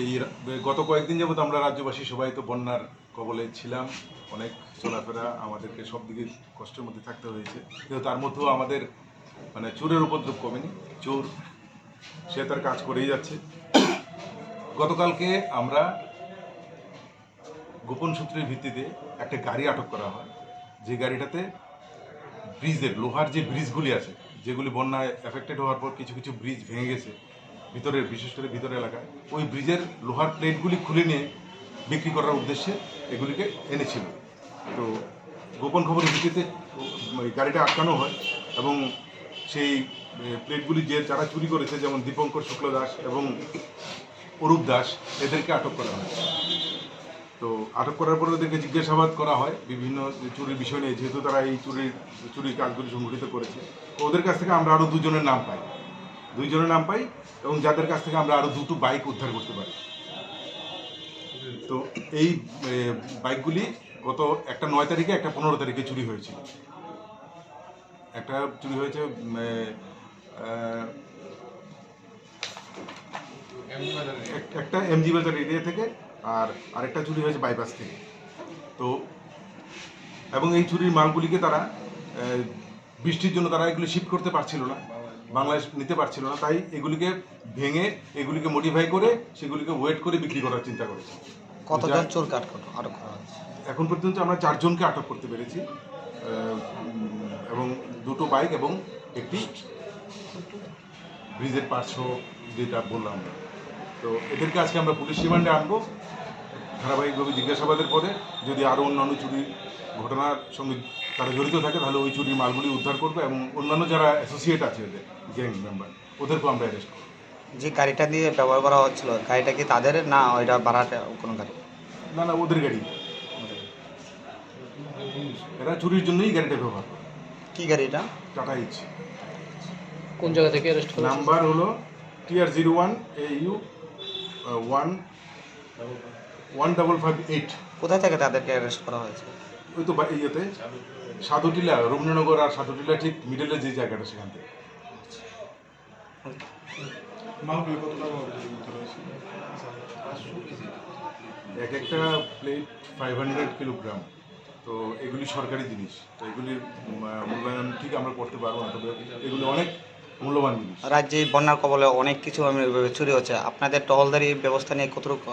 এই গত কয়েকদিন যাবত আমরা রাজ্যবাসী সবাই তো বন্যার কবলে ছিলাম। অনেক চলাফেরা আমাদেরকে সব দিকে কষ্টের মধ্যে থাকতে হয়েছে। কিন্তু তার মধ্যেও আমাদের মানে চোরের উপদ্রব কমেনি। চোর, সে তার কাজ করেই যাচ্ছে। গতকালকে আমরা গোপন সূত্রের ভিত্তিতে একটা গাড়ি আটক করা হয়। যে গাড়িটাতে ব্রিজের, লোহার যে ব্রিজগুলি আছে, যেগুলি বন্যায় এফেক্টেড হওয়ার পর কিছু কিছু ব্রিজ ভেঙে গেছে ভিতরের, বিশেষ করে ভিতরের এলাকায়, ওই ব্রিজের লোহার প্লেটগুলি খুলে নিয়ে বিক্রি করার উদ্দেশ্যে এগুলিকে এনেছিল। তো গোপন খবরের ভিত্তিতে গাড়িটা আটকানো হয় এবং সেই প্লেটগুলি যে যারা চুরি করেছে, যেমন দীপঙ্কর শুক্ল দাস এবং অরূপ দাস, এদেরকে আটক করা হয়। তো আটক করার পরে ওদেরকে জিজ্ঞাসাবাদ করা হয় বিভিন্ন চুরির বিষয় নিয়ে, যেহেতু তারা এই চুরির চুরির কাজগুলি সংঘটিত করেছে। ওদের কাছ থেকে আমরা আরও দুজনের নাম পাই। দুইজনের নাম পাই এবং যাদের কাছ থেকে আমরা আরও দুটো বাইক উদ্ধার করতে পারি। তো এই বাইকগুলি গত একটা নয় তারিখে, একটা পনেরো তারিখে চুরি হয়েছিল। একটা চুরি হয়েছে একটা এমজি বাজার এরিয়া থেকে আর আরেকটা চুরি হয়েছে বাইপাস থেকে। তো এবং এই চুরির মালগুলিকে তারা বৃষ্টির জন্য তারা এগুলি শিফট করতে পারছিল না। বাংলাদেশ নিতে পারছিল না তাই এগুলিকে ভেঙে এগুলিকে মডিফাই করে সেগুলিকে ওয়েট করে বিক্রি করার চিন্তা করেছে। কতজন যা- চোর কাট আটক করা এখন পর্যন্ত আমরা চারজনকে আটক করতে পেরেছি এবং দুটো বাইক এবং একটি ব্রিজের পার্শ্ব যেটা বললাম তো এদেরকে আজকে আমরা পুলিশ রিমান্ডে আনব। ধারাবাহিকভাবে জিজ্ঞাসাবাদের পরে যদি আরও অন্যান্য চুরি ঘটনার সঙ্গে তারা জড়িত থাকে তাহলে ওই চুরির মালগুলি উদ্ধার করবে এবং অন্যান্য যারা অ্যাসোসিয়েট আছে এদের গ্যাং মেম্বার ওদেরকেও আমরা অ্যারেস্ট করব। যে গাড়িটা দিয়ে ব্যবহার করা হচ্ছিল গাড়িটা কি তাদের না ওইটা ভাড়াটা কোনো গাড়ি? না না ওদের গাড়ি। এরা চুরির জন্যই গাড়িটা ব্যবহার করে। কি গাড়িটা টাটা ইচ্ছে কোন জায়গা থেকে অ্যারেস্ট করা নাম্বার হলো TR zero one A U one one double five eight কোথায় থেকে তাদেরকে অ্যারেস্ট করা হয়েছে? ওই তো বা- ইয়েতে। সাধুটিলা রবীন্দ্রনগর আর সাধুটিলা ঠিক মিডলে যে জায়গাটা সেখান থেকে। এক একটা প্লেট ফাইভ হান্ড্রেড কিলোগ্রাম তো এগুলি সরকারি জিনিস। তো এগুলির উম, মূল্যায়ন ঠিক আমরা করতে পারব না তবে এগুলি অনেক মূল্যবান জিনিস। রাজ্যে এই বন্যার কবলে অনেক কিছু আমি চুরি হচ্ছে। আপনাদের টহলদারি ব্যবস্থা নিয়ে কতটুকু